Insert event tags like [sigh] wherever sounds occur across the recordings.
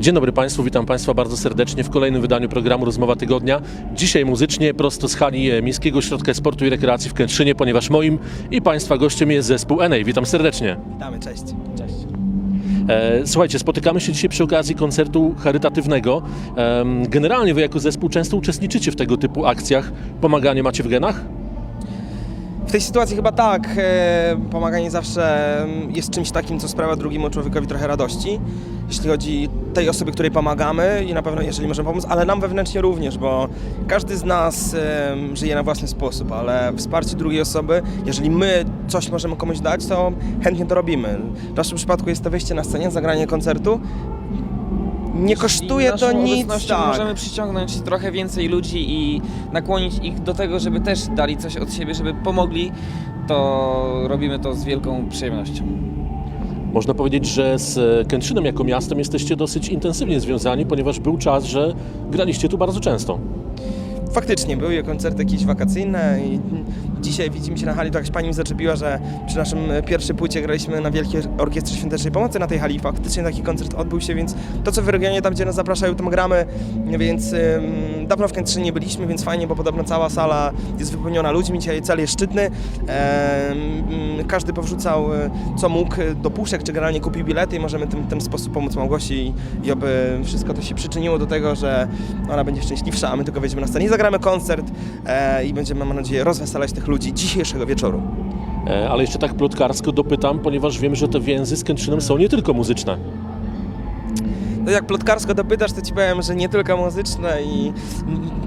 Dzień dobry Państwu, witam Państwa bardzo serdecznie w kolejnym wydaniu programu Rozmowa Tygodnia. Dzisiaj muzycznie prosto z hali e, Miejskiego Ośrodka Sportu i Rekreacji w Kętrzynie, ponieważ moim i Państwa gościem jest zespół NA. Witam serdecznie. Witamy, cześć. Cześć. E, Słuchajcie, spotykamy się dzisiaj przy okazji koncertu charytatywnego. Generalnie Wy jako zespół często uczestniczycie w tego typu akcjach. Pomaganie macie w genach? W tej sytuacji chyba tak. e, Pomaganie zawsze mm, jest czymś takim, co sprawia drugiemu człowiekowi trochę radości. Jeśli chodzi tej osoby, której pomagamy i na pewno jeżeli możemy pomóc, ale nam wewnętrznie również, bo każdy z nas żyje na własny sposób, ale wsparcie drugiej osoby, jeżeli my coś możemy komuś dać, to chętnie to robimy. W naszym przypadku jest to wyjście na scenie, zagranie koncertu. Nie kosztuje to nic. Tak. możemy przyciągnąć trochę więcej ludzi i nakłonić ich do tego, żeby też dali coś od siebie, żeby pomogli, to robimy to z wielką przyjemnością. Można powiedzieć, że z Kętrzynem jako miastem jesteście dosyć intensywnie związani, ponieważ był czas, że graliście tu bardzo często. Faktycznie, były koncerty jakieś wakacyjne i dzisiaj widzimy się na hali, to jakaś pani mi zaczepiła, że przy naszym e, pierwszej płycie graliśmy na Wielkiej Orkiestrze Świątecznej Pomocy na tej hali. Faktycznie taki koncert odbył się, więc to co w regionie, tam gdzie nas zapraszają, tam gramy, więc dawno w Kętrzynie byliśmy, więc fajnie, bo podobno cała sala jest wypełniona ludźmi, dzisiaj cel jest szczytny. Mm, każdy powrzucał e, co mógł do puszek, czy generalnie kupił bilety i możemy tym, ten sposób pomóc Małgosi i, i oby wszystko to się przyczyniło do tego, że ona będzie szczęśliwsza, a my tylko wejdziemy na scenę i zagramy koncert e, i będziemy, mam nadzieję, rozweselać tych ludzi dzisiejszego wieczoru. E, Ale jeszcze tak plotkarsko dopytam, ponieważ wiem, że te więzy z Kętrzynem są nie tylko muzyczne. No jak plotkarsko dopytasz, to ci powiem, że nie tylko muzyczne i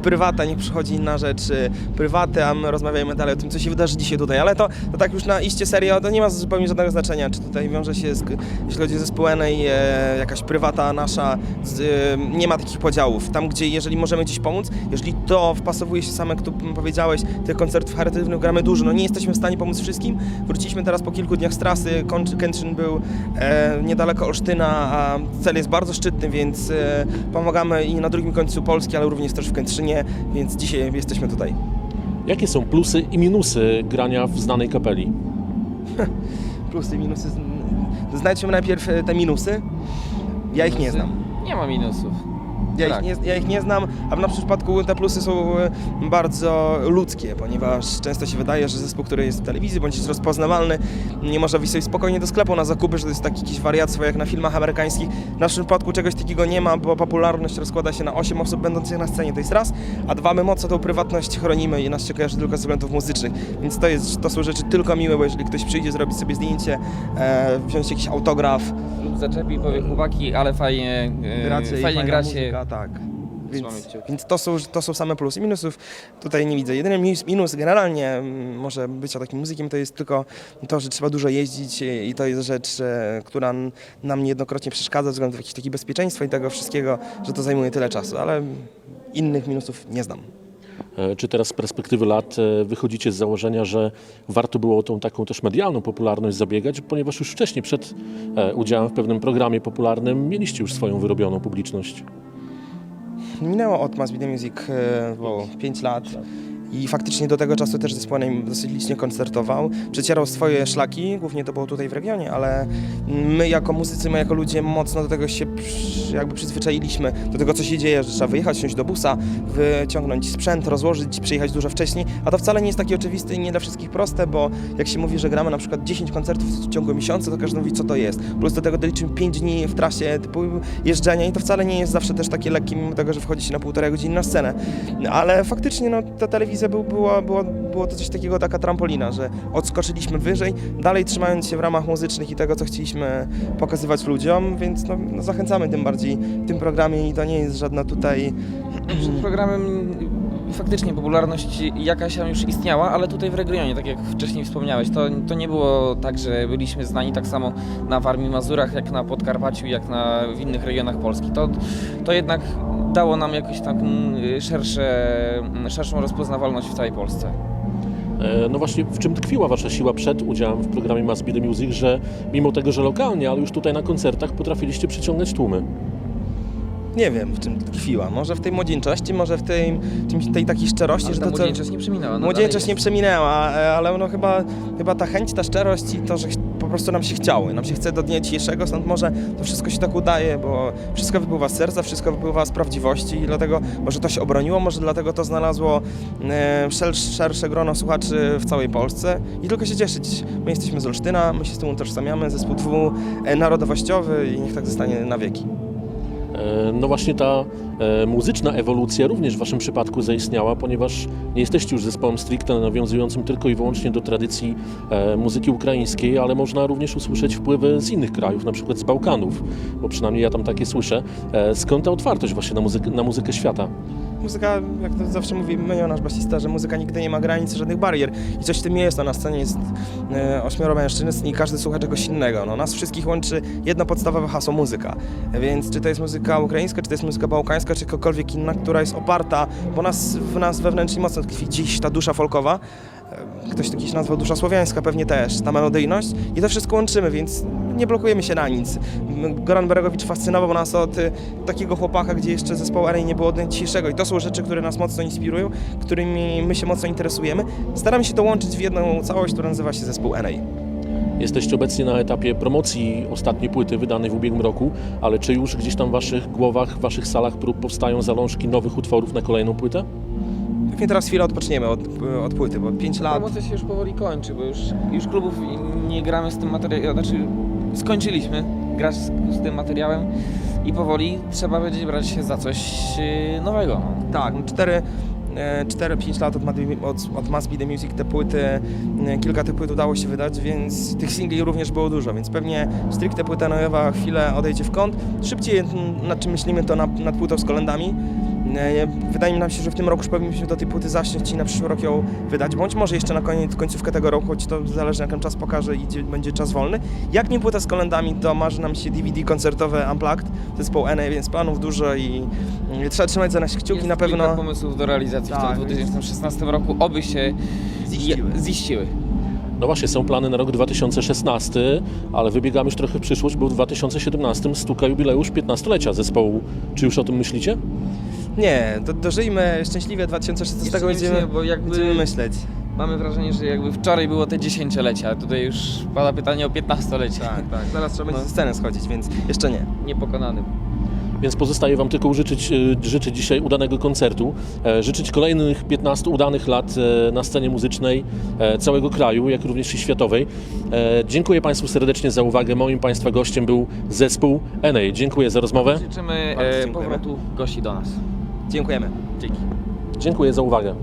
prywata, niech przychodzi inna rzecz, y, prywaty, a my rozmawiajmy dalej o tym, co się wydarzy dzisiaj tutaj, ale to, to tak już na iście serio, to nie ma zupełnie żadnego znaczenia, czy tutaj wiąże się, z, jeśli chodzi o zespół NA, e, jakaś prywata nasza, z, e, nie ma takich podziałów. Tam, gdzie jeżeli możemy gdzieś pomóc, jeżeli to wpasowuje się same, jak tu powiedziałeś, tych koncertów charytatywnych gramy dużo, no nie jesteśmy w stanie pomóc wszystkim. Wróciliśmy teraz po kilku dniach z trasy, Kętrzyn był e, niedaleko Olsztyna, a cel jest bardzo szczytny, więc e, pomagamy i na drugim końcu Polski, ale również też w Kętrzynie, więc dzisiaj jesteśmy tutaj. Jakie są plusy i minusy grania w znanej kapeli? [laughs] Plusy i minusy. Znajdźmy najpierw e, te minusy. Ja ich nie znam. Nie ma minusów. Ja ich, Tak. nie, ja ich nie znam, a w naszym przypadku te plusy są e, bardzo ludzkie, ponieważ często się wydaje, że zespół, który jest w telewizji bądź jest rozpoznawalny, nie może wyjść sobie spokojnie do sklepu na zakupy, że to jest taki jakiś wariactwo jak na filmach amerykańskich. W naszym przypadku czegoś takiego nie ma, bo popularność rozkłada się na 8 osób będących na scenie, to jest raz, a dwa, my mocno tą prywatność chronimy i nas się kojarzy tylko z względów muzycznych, więc to, jest, to są rzeczy tylko miłe, bo jeżeli ktoś przyjdzie zrobić sobie zdjęcie, e, wziąć jakiś autograf, Lub zaczepi i powie chłopaki, ale fajnie, e, gracie fajnie gracie. Tak. Więc, więc to, są, to są same plusy. Minusów tutaj nie widzę. Jedyny minus, minus generalnie mm, może bycia takim muzykiem to jest tylko to, że trzeba dużo jeździć i i to jest rzecz, e, która n- nam niejednokrotnie przeszkadza ze względu jakiegoś takiego bezpieczeństwa i tego wszystkiego, że to zajmuje tyle czasu, ale innych minusów nie znam. E, Czy teraz z perspektywy lat e, wychodzicie z założenia, że warto było o tą taką też medialną popularność zabiegać, ponieważ już wcześniej, przed e, udziałem w pewnym programie popularnym, mieliście już swoją wyrobioną publiczność? Minęło od Mass Media Music e, było 5 lat i faktycznie do tego czasu też zespół NAME dosyć licznie koncertował. Przecierał swoje szlaki, głównie to było tutaj w regionie, ale my jako muzycy, my jako ludzie mocno do tego się jakby przyzwyczailiśmy, do tego co się dzieje, że trzeba wyjechać, wsiąść do busa, wyciągnąć sprzęt, rozłożyć, przyjechać dużo wcześniej, a to wcale nie jest takie oczywiste i nie dla wszystkich proste, bo jak się mówi, że gramy na przykład 10 koncertów w ciągu miesiąca, to każdy mówi co to jest. Plus do tego doliczymy 5 dni w trasie typu jeżdżenia i to wcale nie jest zawsze też takie lekkie, mimo tego, że wchodzi się na półtorej godziny na scenę. Ale faktycznie no, ta telewizja był, była, była, było to coś takiego, taka trampolina, że odskoczyliśmy wyżej, dalej trzymając się w ramach muzycznych i tego, co chcieliśmy pokazywać ludziom, więc no, no, zachęcamy tym bardziej w tym programie i to nie jest żadna tutaj... Przed programem faktycznie popularność jakaś tam już istniała, ale tutaj w regionie, tak jak wcześniej wspomniałeś, to, to nie było tak, że byliśmy znani tak samo na Warmii Mazurach, jak na Podkarpaciu, jak na, w innych regionach Polski. To, to jednak dało nam jakąś taką y, szersze, szerszą rozpoznawalność w całej Polsce. E, No właśnie, w czym tkwiła Wasza siła przed udziałem w programie Mass Media Music, że mimo tego, że lokalnie, ale już tutaj na koncertach potrafiliście przyciągać tłumy? Nie wiem, w czym tkwiła. Może w tej młodzieńczości, może w tej, czymś, tej takiej szczerości, Ale że to co... młodzieńczość nie przeminęła. no Młodzieńczość nie przeminęła, e, ale no chyba, chyba ta chęć, ta szczerość i to, że po prostu nam się chciało. Nam się chce do dnia dzisiejszego, stąd może to wszystko się tak udaje, bo wszystko wypływa z serca, wszystko wypływa z prawdziwości i dlatego może to się obroniło, może dlatego to znalazło e, szersze grono słuchaczy w całej Polsce i tylko się cieszyć. My jesteśmy z Olsztyna, my się z tym utożsamiamy, zespół dwunarodowościowy i niech tak zostanie na wieki. E, No właśnie ta e, muzyczna ewolucja również w Waszym przypadku zaistniała, ponieważ nie jesteście już zespołem stricte nawiązującym tylko i wyłącznie do tradycji e, muzyki ukraińskiej, ale można również usłyszeć wpływy z innych krajów, na przykład z Bałkanów, bo przynajmniej ja tam takie słyszę. Skąd ta otwartość właśnie na, muzykę, na muzykę świata? Muzyka, jak to zawsze mówi Menio, nasz basista, że muzyka nigdy nie ma granic, żadnych barier. I coś w tym jest, no, na scenie jest e, ośmioro mężczyzn i każdy słucha czegoś innego. No, nas wszystkich łączy jedno podstawowe hasło muzyka. Więc czy to jest muzyka ukraińska, czy to jest muzyka bałkańska, czy jakakolwiek inna, która jest oparta, bo nas, w nas wewnętrznie mocno tkwi dziś ta dusza folkowa. E, Ktoś to kiedyś nazwał dusza słowiańska, pewnie też, ta melodyjność. I to wszystko łączymy, więc nie blokujemy się na nic. Goran Beregowicz fascynował nas od y, takiego chłopaka, gdzie jeszcze zespołu Arena nie było dnia dzisiejszego. I to są rzeczy, które nas mocno inspirują, którymi my się mocno interesujemy. Staramy się to łączyć w jedną całość, która nazywa się zespół NA. Jesteście obecnie na etapie promocji ostatniej płyty wydanej w ubiegłym roku, ale czy już gdzieś tam w Waszych głowach, w Waszych salach prób powstają zalążki nowych utworów na kolejną płytę? Pewnie teraz chwilę odpoczniemy od, od płyty, bo 5 lat. Promocja się już powoli kończy, bo już, już klubów nie gramy z tym materiałem, znaczy skończyliśmy grać z, z tym materiałem i powoli trzeba będzie brać się za coś e, nowego. No. Tak, 4 4-5 lat od, od, od Must Be The Music te płyty, e, kilka tych płyt udało się wydać, więc tych singli również było dużo, więc pewnie stricte płyta nowa chwilę odejdzie w kąt. Szybciej nad czym myślimy to nad, nad płytą z kolendami. Wydaje mi nam się, że w tym roku już powinniśmy do tej płyty zasiąść i na przyszły rok ją wydać, bądź może jeszcze na koniec, końcówkę tego roku, choć to zależy jak nam czas pokaże i gdzie będzie czas wolny. Jak nie płyta z kolendami, to marzy nam się DVD koncertowe Unplugged, zespół NA, więc planów dużo i trzeba trzymać za nas kciuki Jest na pewno. kilka pomysłów do realizacji Tak. w tym 2016 roku, oby się Ziściły. ziściły. No właśnie, są plany na rok 2016, ale wybiegamy już trochę w przyszłość, bo w 2017 stuka jubileusz 15-lecia zespołu. Czy już o tym myślicie? Nie, do, dożyjmy szczęśliwie 2016 Jeszcze będziemy, nie, bo jakby- będziemy myśleć. Mamy wrażenie, że jakby wczoraj było te dziesięciolecie, a tutaj już pada pytanie o 15-lecie. tak. [laughs] Zaraz trzeba będzie No. ze sceny schodzić, więc jeszcze nie. Niepokonanym. Więc pozostaje Wam tylko życzyć, e, życzyć dzisiaj udanego koncertu, e, życzyć kolejnych 15 udanych lat e, na scenie muzycznej e, całego kraju, jak również i światowej. E, Dziękuję Państwu serdecznie za uwagę. Moim Państwa gościem był zespół NA. Dziękuję za rozmowę. Życzymy Bardzo e, dziękujemy. powrotu gości do nas. Dziękujemy. Dzięki. Dziękuję za uwagę.